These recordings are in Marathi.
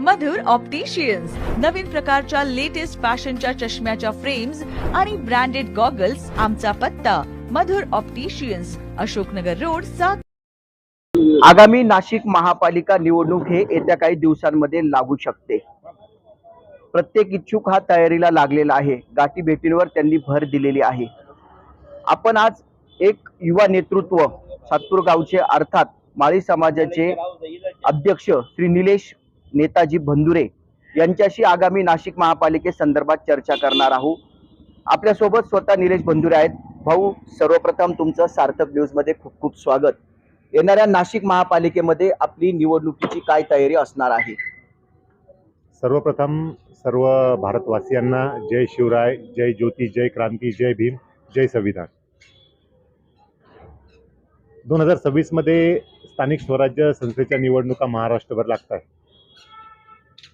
मधुर ऑप्टिशियन्स नवीन प्रकारच्या लेटेस्ट फॅशनच्या चष्म्याच्या फ्रेम्स आणि ब्रँडेड गॉगल्स आमचा पत्ता. मधुर ऑप्टिशियन्स अशोकनगर रोड सात आगामी नाशिक महापालिका निवडणूक हे येत्या काही दिवसांमध्ये लागू शकते. प्रत्येक इच्छुक हा तयारीला लागलेला आहे. गाठी भेटींवर त्यांनी भर दिलेली आहे. आपण आज एक युवा नेतृत्व सातपूर गावचे अर्थात माळी समाजाचे अध्यक्ष श्री निलेश नेताजी बंधुरे यांच्याशी आगामी नाशिक महापालिकेसंदर्भात चर्चा करणार आहोत. आपल्यासोबत स्वतः निलेश बंधुरे आहेत. भाऊ सर्वप्रथम तुमचं सार्थक न्यूजमध्ये खूप खूप स्वागत. येणाऱ्या नाशिक महापालिकेमध्ये आपली निवडणुकीची काय तयारी असणार आहे? सर्वप्रथम सर्व भारतवासियांना जय शिवराय जय ज्योती जय क्रांती जय भीम जय संविधान. दोन हजार सव्वीसमध्ये स्थानिक स्वराज्य संस्थेच्या निवडणुका महाराष्ट्रभर लागत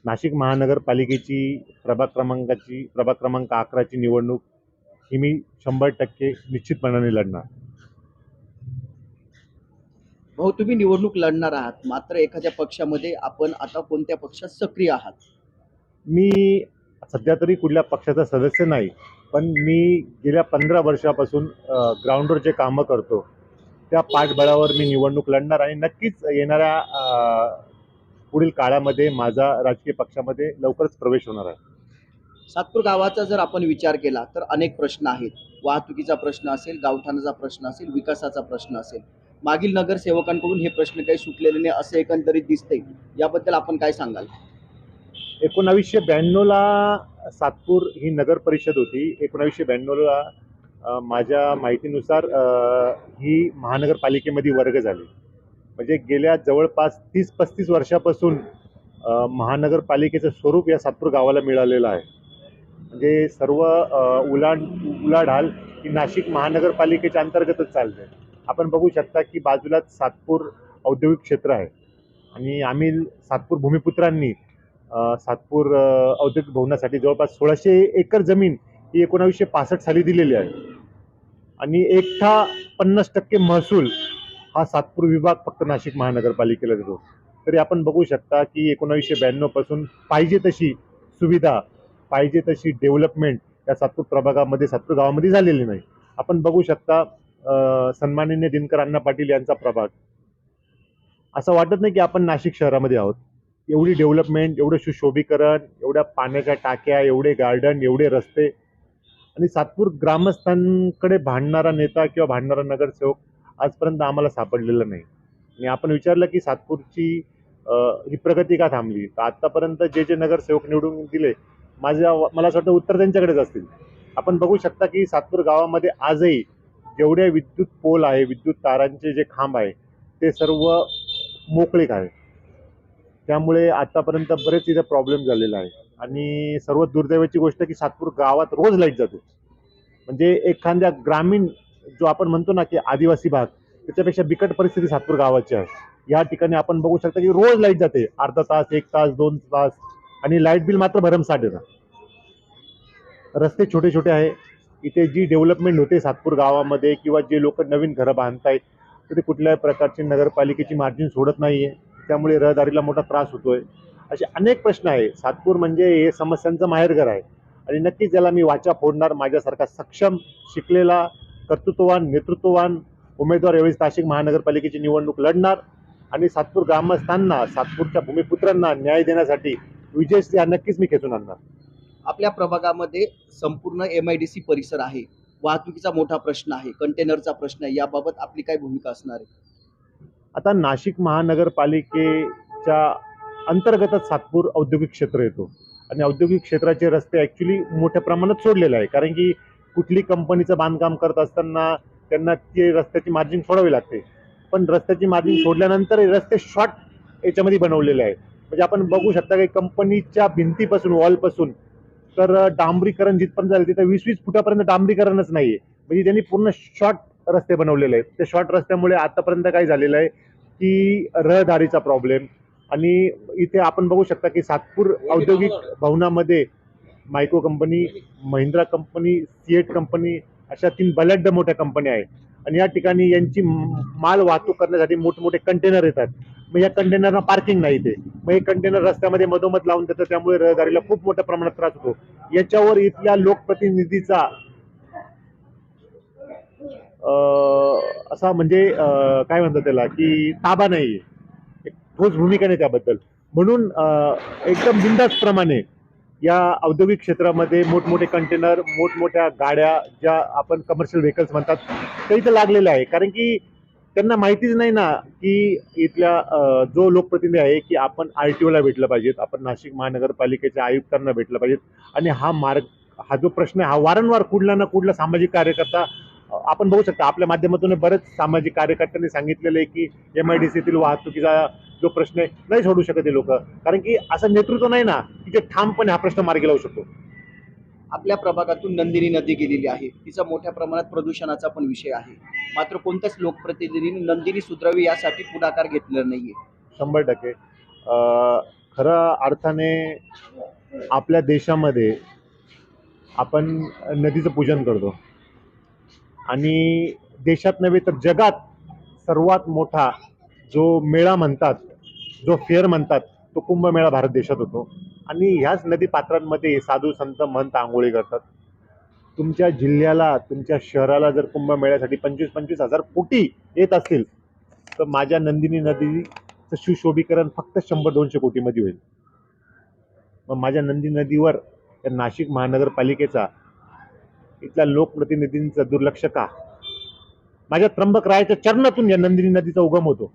नाशिक महानगरपालिकेची प्रभाग क्रमांकाची प्रभाग क्रमांक अकराची निवडणूक ही मी शंभर टक्के निश्चितपणाने लढणार. भाऊ तुम्ही निवडणूक लढणार आहात. मात्र एखाद्या पक्षामध्ये आपण आता कोणत्या पक्षात सक्रिय आहात? मी सध्या तरी कुठल्या पक्षाचा सदस्य नाही पण मी गेल्या पंधरा वर्षापासून ग्राउंडवर जे कामं करतो. त्या पाठबळावर मी निवडणूक लढणार आणि नक्कीच येणाऱ्या पुढील काळामध्ये माझा राजकीय पक्षामध्ये लवकरच प्रवेश होणार आहे. सातपूर गावाचा जर आपण विचार केला तर अनेक प्रश्न आहेत. वाहतुकीचा प्रश्न असेल गावठाणाचा प्रश्न असेल विकासाचा प्रश्न असेल. मागील नगरसेवकांकडून हे प्रश्न काही सुटलेले नाही असं एकंदरीत दिसते याबद्दल आपण काय सांगाल? एकोणावीसशे ब्याण्णवला सातपूर ही नगर परिषद होती. एकोणावीसशे ब्याण्णवला माझ्या माहितीनुसार ही महानगरपालिकेमध्ये वर्ग झाली. म्हणजे गेल्या जवळपास तीस पस्तीस वर्षापासून महानगरपालिकेचं स्वरूप या सातपूर गावाला मिळालेलं आहे. म्हणजे सर्व उलाड उलाढ उलाढाल ही नाशिक महानगरपालिकेच्या अंतर्गतच चालते. आपण बघू शकता की बाजूलाच सातपूर औद्योगिक क्षेत्र आहे. आणि आम्ही सातपूर भूमिपुत्रांनी सातपूर औद्योगिक भवनासाठी जवळपास सोळाशे एकर जमीन ही एकोणावीसशे पासष्ट साली दिलेली आहे. आणि एकटा पन्नास टक्के महसूल हा सातपूर विभाग फक्त नाशिक महानगरपालिकेला देतो तरी आपण बघू शकता की एकोणावीसशे ब्याण्णवपासून पाहिजे तशी सुविधा पाहिजे तशी डेव्हलपमेंट या सातपूर प्रभागामध्ये सातपूर गावामध्ये झालेली नाही. आपण बघू शकता अ, सन्माननीय दिनकर अण्णा पाटील यांचा प्रभाग. असं वाटत नाही की आपण नाशिक शहरामध्ये आहोत. एवढी डेव्हलपमेंट एवढं सुशोभीकरण एवढ्या पाण्याच्या टाक्या एवढे गार्डन एवढे रस्ते आणि सातपूर ग्रामस्थांकडे भांडणारा नेता किंवा भांडणारा नगरसेवक आजपर्यंत आम्हाला सापडलेलं नाही. आणि आपण विचारलं की सातपूरची ही प्रगती का थांबली? तर आत्तापर्यंत जे जे नगरसेवक निवडून दिले माझ्या मला असं वाटतं उत्तर त्यांच्याकडेच असतील. आपण बघू शकता की सातपूर गावामध्ये आजही जेवढे विद्युत पोल आहे विद्युत तारांचे जे खांब आहे ते सर्व मोकळीक आहे त्यामुळे आतापर्यंत बरेच इथे प्रॉब्लेम झालेला आहे. आणि सर्वात दुर्दैवाची गोष्ट की सातपूर गावात रोज लाइट जाते. म्हणजे एखाद्या ग्रामीण जो आपण म्हणतो ना की आदिवासी भाग त्याच्यापेक्षा बिकट परिस्थिती सातपूर गावाची आहे. या ठिकाणी आपण बघू शकता की रोज लाइट जाते. अर्धा तास एक तास दोन तास आणि लाइट बिल मात्र भरमसाठ येतं रस्ते छोटे छोटे आहे. इथे जी डेव्हलपमेंट होते सातपूर गावामध्ये किंवा जे लोक नवीन घरं बांधतायत तर ते कुठल्याही प्रकारची नगरपालिकेची मार्जिन सोडत नाही आहे त्यामुळे रहदारीला मोठा त्रास होतोय. असे अनेक प्रश्न आहे. सातपूर म्हणजे हे समस्यांचं माहेरघर आहे. आणि नक्कीच याला मी वाचा फोडणार. माझ्यासारखा सक्षम शिकलेला कर्तृत्ववान नेतृत्ववान उमेदवार यावेळेस नाशिक महानगरपालिकेची निवडणूक लढणार आणि सातपूर ग्रामस्थांना सातपूरच्या भूमिपुत्रांना न्याय देण्यासाठी विजयश्री हा नक्कीच मी खेचून आणणार. आपल्या प्रभागामध्ये संपूर्ण एम आय डी सी परिसर आहे. वाहतुकीचा मोठा प्रश्न आहे कंटेनरचा प्रश्न आहे. याबाबत आपली काय भूमिका असणार आहे? आता नाशिक महानगरपालिकेच्या अंतर्गतच सातपूर औद्योगिक क्षेत्र येतो. आणि औद्योगिक क्षेत्राचे रस्ते ॲक्च्युली मोठ्या प्रमाणात सोडलेले आहे. कारण की कुठली कंपनीचं बांधकाम करत असताना त्यांना ते रस्त्याची मार्जिन सोडावी लागते. पण रस्त्याची मार्जिन सोडल्यानंतर हे रस्ते शॉर्ट याच्यामध्ये बनवलेले आहे म्हणजे आपण बघू शकता की कंपनीच्या भिंतीपासून वॉलपासून तर डांबरीकरण जिथपर्यंत झालं तिथं वीस वीस फुटापर्यंत डांबरीकरणच नाही आहे म्हणजे त्यांनी पूर्ण शॉर्ट रस्ते बनवलेले आहेत. त्या शॉर्ट रस्त्यामुळे आतापर्यंत काय झालेलं आहे की रहदारीचा प्रॉब्लेम आणि इथे आपण बघू शकता की सातपूर औद्योगिक भवनामध्ये micro company Mahindra company CEAT company अशा तीन बलाढ्य मोठ्या कंपन्या आहेत. आणि या ठिकाणी यांची माल वाहतूक करण्यासाठी मोठमोठे कंटेनर येतात. मग या कंटेनरना पार्किंग नाही ते. मग हे कंटेनर रस्त्यामध्ये मधोमध लावून देतं त्यामुळे रहदारीला खूप मोठ्या प्रमाणात त्रास होतो. याच्यावर इथल्या लोकप्रतिनिधीचा असा म्हणजे काय म्हणतात त्याला की ताबा नाही ठोस भूमिका नाही त्याबद्दल. म्हणून एकदम बिंदाच प्रमाणे या औद्योगिक क्षेत्रामध्ये मोठमोठे कंटेनर मोठमोठ्या गाड्या ज्या आपण कमर्शियल व्हेकल्स म्हणतात ते इथं लागलेले आहे. कारण की त्यांना माहितीच नाही ना की इथल्या जो लोकप्रतिनिधी आहे की आपण आर टी ओला भेटलं पाहिजेत आपण नाशिक महानगरपालिकेच्या आयुक्तांना भेटलं पाहिजेत. आणि हा मार्ग हा जो प्रश्न आहे हा वारंवार कुठला ना कुठला सामाजिक कार्यकर्ता आपण बघू शकता आपल्या माध्यमातून बरेच सामाजिक कार्यकर्त्यांनी सांगितलेलं आहे की एम आय डी सीतील वाहतुकीचा जो प्रश्न आहे नाही सोडू शकत हे लोक. कारण की असं नेतृत्व नाही ना की जे ठामपणे हा प्रश्न मार्गी लावू शकतो. आपल्या प्रभागातून नंदिनी नदी गेलेली आहे. तिचा मोठ्या प्रमाणात प्रदूषणाचा पण विषय आहे. मात्र कोणत्याच लोकप्रतिनिधींनी नंदिनी सुधरावी यासाठी पुढाकार घेतलेला नाहीये. शंभर टक्के. खऱ्या अर्थाने आपल्या देशामध्ये आपण नदीचं पूजन करतो. आणि देशात नव्हे तर जगात सर्वात मोठा जो मेळा म्हणतात जो फेअर म्हणतात तो कुंभमेळा भारत देशात होतो. आणि ह्याच नदी पात्रांमध्ये साधू संत महंत आंघोळी करतात. तुमच्या जिल्ह्याला तुमच्या शहराला जर कुंभमेळ्यासाठी पंचवीस पंचवीस हजार कोटी येत असतील तर माझ्या नंदिनी नदीचं सुशोभीकरण फक्त शंभर दोनशे कोटीमध्ये होईल. मग माझ्या नंदी नदीवर या नाशिक महानगरपालिकेचा इथल्या लोकप्रतिनिधींचं दुर्लक्ष का? माझ्या त्र्यंबक रायाच्या चरणातून या नंदिनी नदीचा उगम होतो.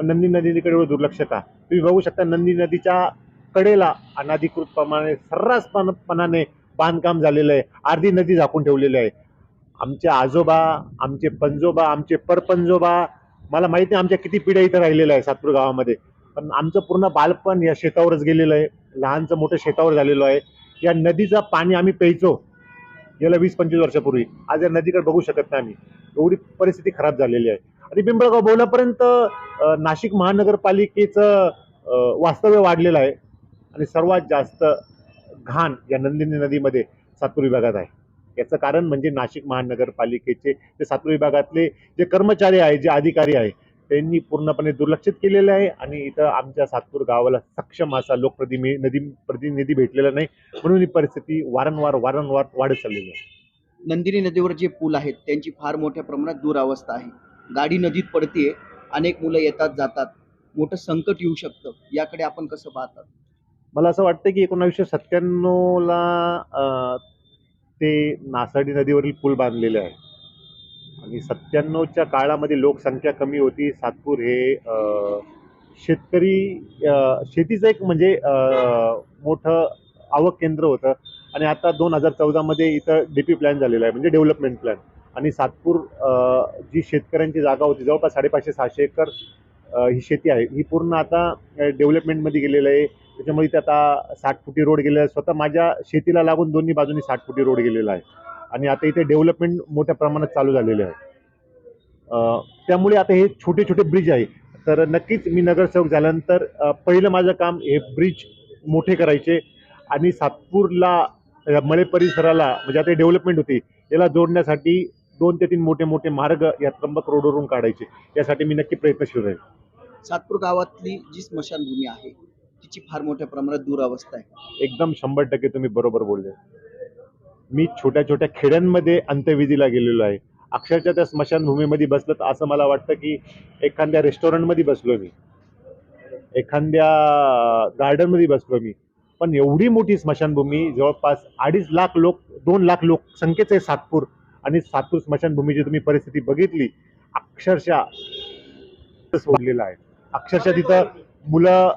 पण नंदिनी नदीकडे एवढं दुर्लक्ष का तुम्ही बघू शकता नंदी नदीच्या कडेला अनाधिकृतप्रमाणे सर्रासपणाने बांधकाम झालेलं आहे. अर्धी नदी झाकून ठेवलेली आहे. आमचे आजोबा आमचे पंजोबा आमचे परपंजोबा मला माहिती आहे आमच्या किती पिढ्या इथं राहिलेल्या आहे सातपूर गावामध्ये. पण आमचं पूर्ण बालपण या शेतावरच गेलेलं आहे. लहानचं मोठं शेतावर झालेलं आहे. या नदीचं पाणी आम्ही प्यायचो गेल्या वीस पंचवीस वर्षापूर्वी. आज या नदीकडे बघू शकत नाही आम्ही. एवढी परिस्थिती खराब झालेली आहे. आणि पिंपळगाव बोलापर्यंत नाशिक महानगरपालिकेचं वास्तव्य वाढलेलं आहे. आणि सर्वात जास्त घाण या नंदिनी नदीमध्ये सातपूर विभागात आहे. याचं कारण म्हणजे नाशिक महानगरपालिकेचे जे सातपूर विभागातले जे कर्मचारी आहे जे अधिकारी आहे त्यांनी पूर्णपणे दुर्लक्षित केलेले आहे आणि इथं आमच्या सातपूर गावाला सक्षम असा लोकप्रतिनिधी नदी प्रतिनिधी भेटलेला नाही. म्हणून ही परिस्थिती वारंवार वारंवार वाढत चाललेली आहे. नंदिनी नदीवर जे पूल आहेत त्यांची फार मोठ्या प्रमाणात दुरावस्था आहे. गाडी नदीत पडते अनेक मुलं येतात जातात. मोठं संकट येऊ शकतं. याकडे आपण कसं पाहतात? मला असं वाटतं की एकोणावीसशे सत्त्याण्णवला ते नासाडी नदीवरील पूल बांधलेले आहे. आणि सत्त्याण्णवच्या काळामध्ये लोकसंख्या कमी होती. सातपूर हे शेतकरी शेतीचं एक म्हणजे मोठं आवक केंद्र होतं. आणि आता दोन हजार चौदामध्ये इथं डी पी प्लॅन झालेला आहे. म्हणजे डेव्हलपमेंट प्लॅन आणि सातपूर जी शेतकऱ्यांची जागा होती जवळपास साडेपाचशे सहाशे एकर ही शेती आहे. ही पूर्ण आता डेव्हलपमेंटमध्ये गेलेलं आहे. त्याच्यामुळे इथे आता साठ फुटी रोड गेलेला आहे. स्वतः माझ्या शेतीला लागून दोन्ही बाजूनी साठ फुटी रोड गेलेला आहे. आणि आता इथे डेव्हलपमेंट मोठ्या प्रमाणात चालू झालेले आहे. त्यामुळे आता हे छोटे छोटे ब्रिज आहे. तर नक्कीच मी नगरसेवक झाल्यानंतर पहिलं माझं काम हे ब्रिज मोठे करायचे. आणि सातपूरला या मळे परिसराला म्हणजे आता डेव्हलपमेंट होती याला जोडण्यासाठी दोन ते तीन मोठे मोठे मार्ग या त्र्यंबक रोडवरून काढायचे. यासाठी मी नक्की प्रयत्नशील राहील. सातपूर गावातली जी स्मशानभूमी आहे तिची फार मोठ्या प्रमाणात दुरावस्था आहे. एकदम शंभर टक्के तुम्ही बरोबर बोलले. मी छोट्या छोट्या खेड्यांमध्ये अंत्यविधीला गेलेलो आहे. अक्षरशः त्या स्मशानभूमीमध्ये बसलं तर असं मला वाटतं की एखाद्या रेस्टॉरंटमध्ये बसलो मी. एखाद्या गार्डनमध्ये बसलो मी. पण एवढी मोठी स्मशानभूमी जवळपास अडीच लाख लोक दोन लाख लोक संख्येचं आहे सातपूर. आणि सातूर स्मशानभूमीची तुम्ही परिस्थिती बघितली अक्षरशः सोडलेलं आहे. अक्षरशः तिथं मुलं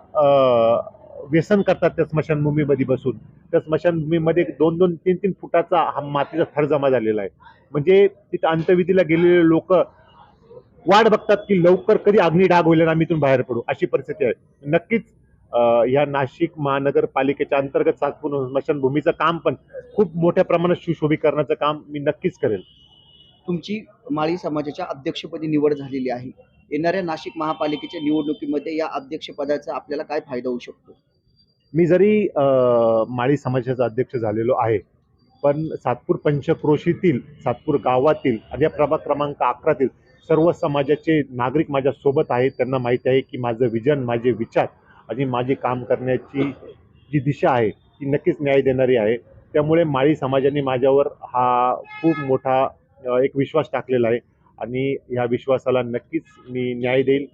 व्यसन करतात त्या स्मशानभूमीमध्ये बसून. त्या स्मशानभूमीमध्ये दोन दोन तीन तीन फुटाचा हा मातीचा थर जमा झालेला आहे. म्हणजे तिथं अंत्यविधीला गेलेले लोक वाट बघतात की लवकर कधी अग्नी डाग होईल आणि आम्ही इथून बाहेर पडू अशी परिस्थिती आहे. नक्कीच या नाशिक महानगरपालिकेच्या अंतर्गत सातपूर स्मशानभूमीचं काम पण खूप मोठ्या प्रमाणात सुशोभीकरणाचं काम मी नक्कीच करेल. तुमची माळी समाजाच्या अध्यक्षपदी निवड झालेली आहे. येणाऱ्या नाशिक महापालिकेच्या निवडणुकीमध्ये या अध्यक्षपदाचा आपल्याला काय फायदा होऊ शकतो? मी जरी माळी समाजाचा अध्यक्ष झालेलो आहे पण सातपूर पंचक्रोशीतील सातपूर गावातील आणि या प्रभाग क्रमांक अकरातील सर्व समाजाचे नागरिक माझ्या सोबत आहेत. त्यांना माहिती आहे की माझं विजन माझे विचार आणि माझी काम करण्याची जी दिशा आहे ती नक्कीच न्याय देणारी आहे. त्यामुळे माळी समाजाने माझ्यावर हा खूप मोठा एक विश्वास टाकलेला आहे. आणि ह्या विश्वासाला नक्कीच मी न्याय देईल.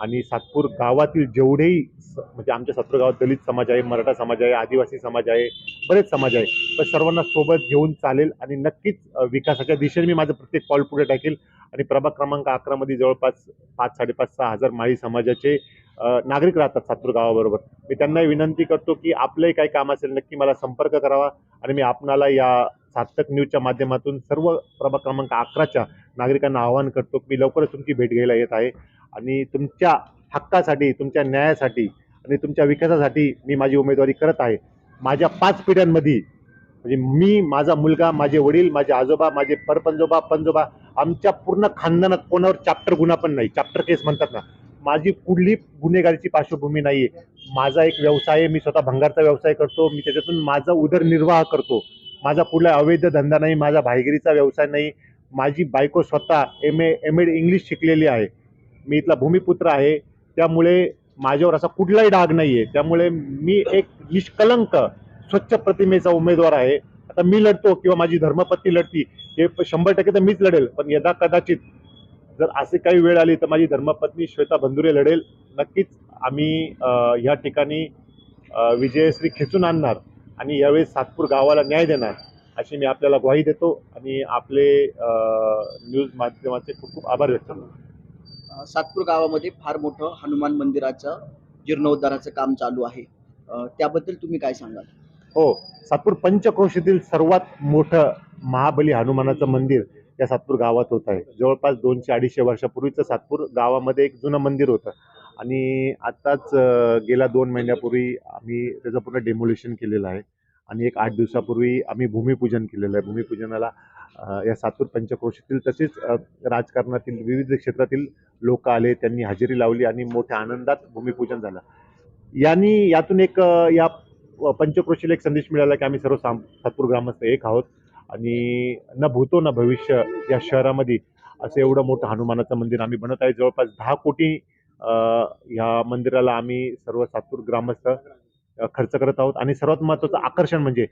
आणि सातपूर गावातील जेवढेही स- म्हणजे आमच्या सातपूर गावात दलित समाज आहे मराठा समाज आहे आदिवासी समाज आहे बरेच समाज आहे पण सर्वांना सोबत घेऊन चालेल आणि नक्कीच विकासाच्या दिशेने मी माझं प्रत्येक पाऊल पुढे टाकेल. आणि प्रभाग क्रमांक अकरामध्ये जवळपास पाच साडेपाच सहा हजार माळी समाजाचे नागरिक राहतात सातपूर गावाबरोबर. मी त्यांनाही विनंती करतो की आपलंही काही काम असेल नक्की मला संपर्क करावा आणि मी आपणाला या सार्थक न्यूजच्या माध्यमातून सर्व प्रभाग क्रमांक अकराच्या नागरिकांना आवाहन करतो की मी लवकरच तुमची भेट घ्यायला येत आहे आणि तुमच्या हक्कासाठी तुमच्या न्यायासाठी आणि तुमच्या विकासासाठी मी माझी उमेदवारी करत आहे. माझ्या पाच पिढ्यांमध्ये म्हणजे मी माझा मुलगा माझे वडील माझे आजोबा माझे परपंजोबा पंजोबा आमच्या पूर्ण खानदानात कोणावर चॅप्टर गुन्हा पण नाही. चॅप्टर केस म्हणतात ना. माझी कुठली गुन्हेगारीची पार्श्वभूमी नाही आहे माझा एक व्यवसाय आहे मी स्वतः भंगारचा व्यवसाय करतो मी त्याच्यातून माझा उदरनिर्वाह करतो. माझा कुठला अवैध धंदा नाही माझा भाईगिरीचा व्यवसाय नाही. माझी बायको स्वतः M A M Ed English शिकलेली आहे. मी इथला भूमिपुत्र आहे. त्यामुळे माझ्यावर असा कुठलाही डाग नाही आहे त्यामुळे मी एक निष्कलंक स्वच्छ प्रतिमेचा उमेदवार आहे. आता मी लढतो किंवा माझी धर्मपत्नी लढती हे शंभर टक्के तर मीच लढेल. पण यदा कदाचित जर असे काही वेळ आली तर माझी धर्मपत्नी श्वेता बंधुरे लढेल. नक्कीच आम्ही अ, या ठिकाणी विजयश्री खेचून आणणार आणि यावेळेस सातपूर गावाला न्याय देणार अशी मी आपल्याला ग्वाही देतो आणि आपले न्यूज माध्यमाचे खूप खूप आभार व्यक्त करतो. सातपूर गावामध्ये फार मोठं हनुमान मंदिराचं जीर्णोद्धाराचं काम चालू आहे. त्याबद्दल तुम्ही काय सांगाल? हो सातपूर पंचक्रोशीतील सर्वात मोठं महाबली हनुमानाचं मंदिर या सातपूर गावात होत आहे. जवळपास दोनशे अडीचशे वर्षापूर्वीचं सातपूर गावामध्ये एक जुनं मंदिर होतं. आणि आत्ताच गेल्या दोन महिन्यापूर्वी आम्ही त्याचं पूर्ण डेमोलेशन केलेलं आहे. आणि एक आठ दिवसापूर्वी आम्ही भूमिपूजन केलेलं आहे. भूमिपूजनाला या सातपूर पंचक्रोशीतील तसेच राजकारणातील विविध क्षेत्रातील लोक आले त्यांनी हजेरी लावली आणि मोठ्या आनंदात भूमिपूजन झालं. यांनी यातून एक या पंचक्रोशीला एक संदेश मिळाला की आम्ही सर्व साम सातपूर ग्रामस्थ एक आहोत. आणि न भूतो न भविष्य या शहरामध्ये असं एवढं मोठं हनुमानाचं मंदिर आम्ही बनत आहे. जवळपास दहा कोटी ह्या मंदिराला आम्ही सर्व सातपूर ग्रामस्थ खर्च करत आहोत. आणि सर्वात महत्त्वाचं आकर्षण म्हणजे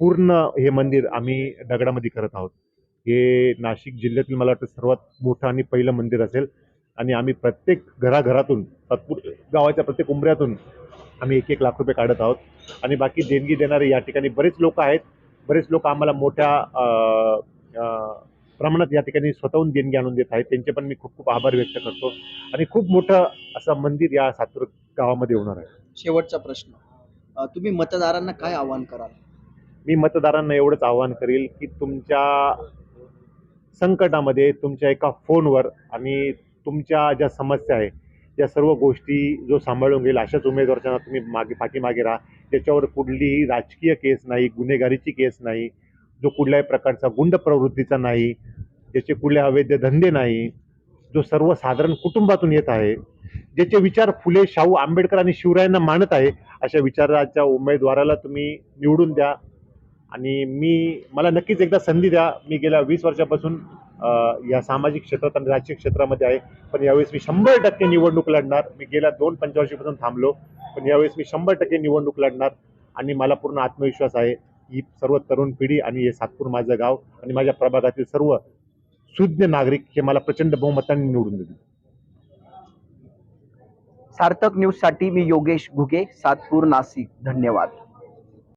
पूर्ण हे मंदिर आम्ही दगडामध्ये करत आहोत. हे नाशिक जिल्ह्यातील मला वाटतं सर्वात मोठं आणि पहिलं मंदिर असेल. आणि आम्ही प्रत्येक घराघरातून सातपूर गावाच्या प्रत्येक उंबऱ्यातून आम्ही एक एक लाख रुपये काढत आहोत. आणि बाकी देणगी देणारे या ठिकाणी बरेच लोक आहेत. बरेच लोक आम्हाला मोठ्या प्रमाणात या ठिकाणी स्वतःहून देणगी आणून देत आहेत. त्यांचे पण मी खूप खूप आभार व्यक्त करतो. आणि खूप मोठं असं मंदिर या सातपूर गावामध्ये होणार आहे. शेवटचा प्रश्न. तुम्ही मतदारांना काय आवाहन कराल? मी मतदारांना एवढंच आवाहन करेल की तुमच्या संकटामध्ये तुमच्या एका फोनवर आणि तुमच्या ज्या समस्या आहे या सर्व गोष्टी जो सांभाळून घेईल अशाच उमेदवारांना तुम्ही मागे पाठीमागे राहा. त्याच्यावर कुठलीही राजकीय केस नाही गुन्हेगारीची केस नाही जो कुठल्याही प्रकारचा गुंड प्रवृत्तीचा नाही ज्याचे कुठले अवैध धंदे नाही जो सर्वसाधारण कुटुंबातून येत आहे ज्याचे विचार फुले शाहू आंबेडकर आणि शिवरायांना मानत आहे अशा विचाराच्या उमेदवाराला तुम्ही निवडून द्या. आणि मी मला नक्कीच एकदा संधी द्या. मी गेल्या वीस वर्षापासून या सामाजिक क्षेत्रात आणि राजकीय क्षेत्रामध्ये आहे. पण यावेळेस मी शंभर टक्के निवडणूक लढणार. मी गेल्या दोन पंचवर्षीपासून थांबलो. पण यावेळेस मी शंभर टक्के निवडणूक लढणार. आणि मला पूर्ण आत्मविश्वास आहे. ही सर्व तरुण पिढी आणि हे सातपूर माझं गाव आणि माझ्या प्रभागातील सर्व सुज्ञ नागरिक हे मला प्रचंड बहुमताने निवडून देतील. सार्थक न्यूजसाठी मी योगेश घुगे सातपूर नाशिक. धन्यवाद.